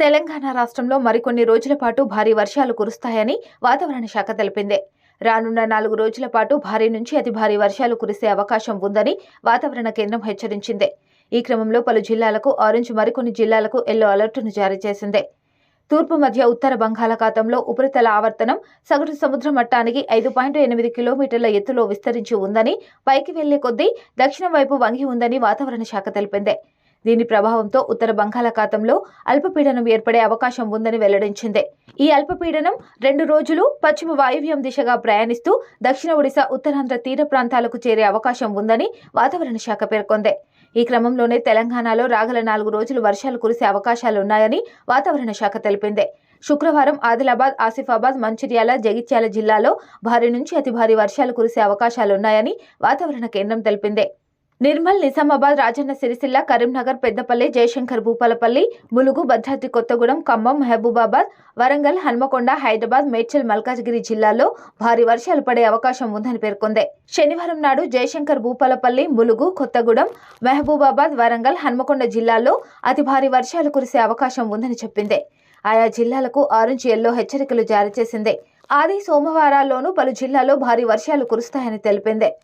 తెలంగాణ రాష్ట్రంలో మరికొన్ని రోజుల పాటు భారీ వర్షాలు కురుస్తాయని వాతావరణ శాఖ తెలిపింది. రానున్న నాలుగు రోజుల పాటు భారీ నుంచి అతి భారీ వర్షాలు కురిసే అవకాశం ఉందని వాతావరణ కేంద్రం హెచ్చరించింది. ఈ క్రమంలో పలు జిల్లాలకు ఆరెంజ్ మరికొన్ని జిల్లాలకు ఎల్లో అలర్టును జారీ చేసింది. తూర్పు మధ్య ఉత్తర బంగాళాఖాతంలో ఉపరితల ఆవర్తనం సగటు సముద్ర మట్టానికి ఐదు పాయింట్ ఎనిమిది కిలోమీటర్ల ఎత్తులో విస్తరించి ఉందని పైకి వెళ్ళే కొద్దీ దక్షిణం వైపు వంగి ఉందని వాతావరణ శాఖ తెలిపింది. దీని ప్రభావంతో ఉత్తర బంగాళాఖాతంలో అల్పపీడనం ఏర్పడే అవకాశం ఉందని వెల్లడించింది. ఈ అల్పపీడనం రెండు రోజులు పశ్చిమ వాయువ్యం దిశగా ప్రయాణిస్తూ దక్షిణ ఒడిశా ఉత్తరాంధ్ర తీర ప్రాంతాలకు చేరే అవకాశం ఉందని వాతావరణ శాఖ పేర్కొంది. ఈ క్రమంలోనే తెలంగాణలో రాగల నాలుగు రోజులు వర్షాలు కురిసే అవకాశాలున్నాయని వాతావరణ శాఖ తెలిపింది. శుక్రవారం ఆదిలాబాద్ ఆసిఫాబాద్ మంచిర్యాల జగిత్యాల జిల్లాలో భారీ నుంచి అతి భారీ వర్షాలు కురిసే అవకాశాలున్నాయని వాతావరణ కేంద్రం తెలిపింది. నిర్మల్ నిజామాబాద్ రాజన్న సిరిసిల్ల కరీంనగర్ పెద్దపల్లి జయశంకర్ భూపాలపల్లి ములుగు భద్రాద్రి కొత్తగూడెం ఖమ్మం మహబూబాబాద్ వరంగల్ హన్మకొండ హైదరాబాద్ మేడ్చల్ మల్కాజ్గిరి జిల్లాల్లో భారీ వర్షాలు పడే అవకాశం ఉందని పేర్కొంది. శనివారం నాడు జయశంకర్ భూపాలపల్లి ములుగు కొత్తగూడెం మహబూబాబాద్ వరంగల్ హన్మకొండ జిల్లాల్లో అతి భారీ వర్షాలు కురిసే అవకాశం ఉందని చెప్పింది. ఆయా జిల్లాలకు ఆరెంజ్ ఎల్లో హెచ్చరికలు జారీ చేసింది. ఆది సోమవారాల్లోనూ పలు జిల్లాల్లో భారీ వర్షాలు కురుస్తాయని తెలిపింది.